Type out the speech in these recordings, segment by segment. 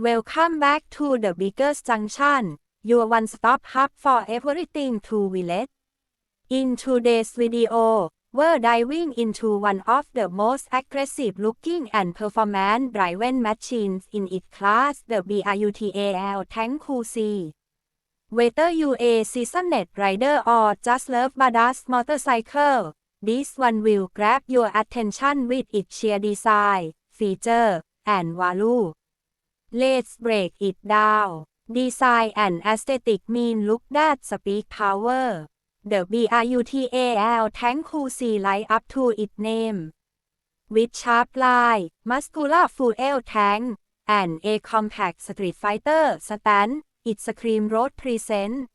Welcome back to the Biggest Junction, your one-stop hub for everything to village. In today's video, we're diving into one of the most aggressive-looking and performance-driven machines in its class, the BRUTAL Tank C. Whether you a seasoned rider or just love badass motorcycle, this one will grab your attention with its sheer design, feature, and value. Let's break it down. Design and aesthetic mean look that speak power. The BRUTAL Tank C light up to its name. With sharp line, muscular fuel tank, and a compact street fighter stand, its scream road present.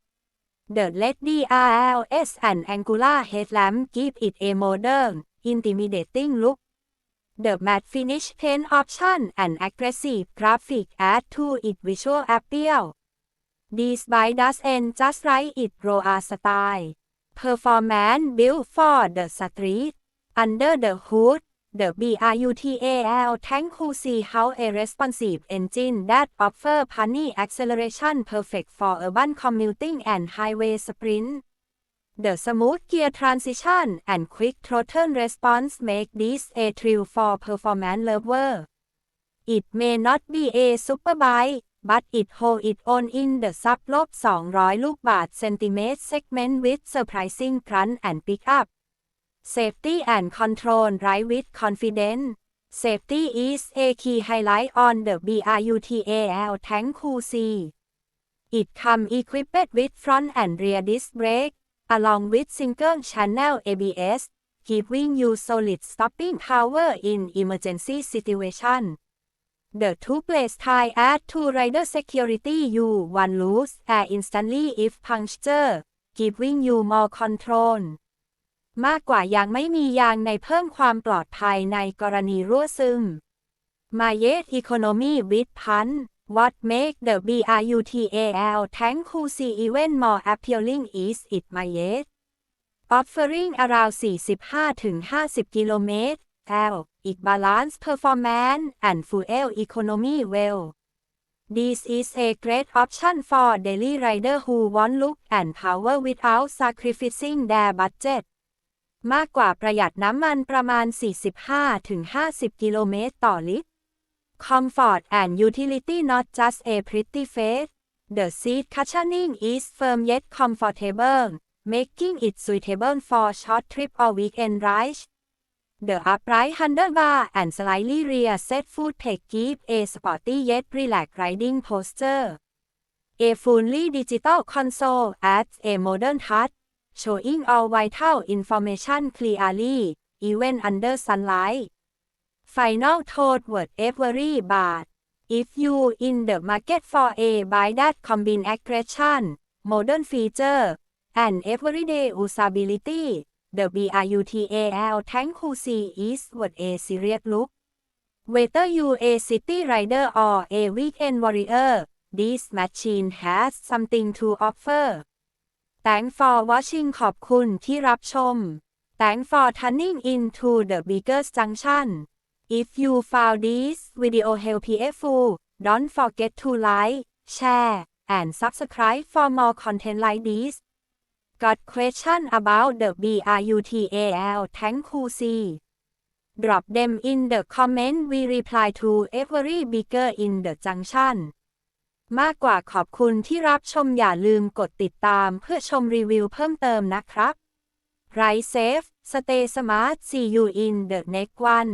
The LED DRLS and angular headlamp give it a modern, intimidating look. The matte finish paint option and aggressive graphic add to its visual appeal. This bike doesn't just ride it raw style. Performance built for the street. Under the hood, the BRUTAL Tank C has a responsive engine that offers punny acceleration perfect for urban commuting and highway sprint. The smooth gear transition and quick throttle response make this a thrill for performance lover. It may not be a superbike, but it holds its own in the sub-ลบ200 ลูกบาท centimeter segment with surprising crunch and pickup. Safety and control ride with confidence. Safety is a key highlight on the BRUTAL Tank C. It comes equipped with front and rear disc brake along with single channel ABS, giving you solid stopping power in emergency situation. The two-place tie add to rider security you one lose air instantly if puncture, giving you more control. มากกว่ายังไม่มียางในเพิ่มความปลอดภัยในกรณีรั่วซึมมาเยส Economy with Punch What make the BRUTAL Tank C even more appealing is its mileage. Offering around 45-50 km L, it balance performance and fuel economy well. This is a great option for daily rider who want look and power without sacrificing their budget. มากกว่าประหยัดน้ำมันประมาณ 45-50 กิโลเมตรต่อลิตร Comfort and utility not just a pretty face. The seat cushioning is firm yet comfortable, making it suitable for short trip or weekend rides. The upright handlebar and slightly rear set footplate give a sporty yet relaxed riding posture. A fully digital console adds a modern touch, showing all vital information clearly, even under sunlight. Final thought word every but if you in the market for a buy that combine aggression, modern feature, and everyday usability, the BRUTAL Tank C is what a serious look. Whether you a city rider or a weekend warrior, this machine has something to offer. Thanks for watching ขอบคุณที่รับชม Thanks for tuning into the biggest junction. If you found this video helpful, don't forget to like, share, and subscribe for more content like this. Got question about the BRUTAL Tank QC? Drop them in the comment we reply to every bigger in the junction มากกว่าขอบคุณที่รับชมอย่าลืมกดติดตามเพื่อชมรีวิวเพิ่มเติมนะครับ Ride safe, stay smart, see you in the next one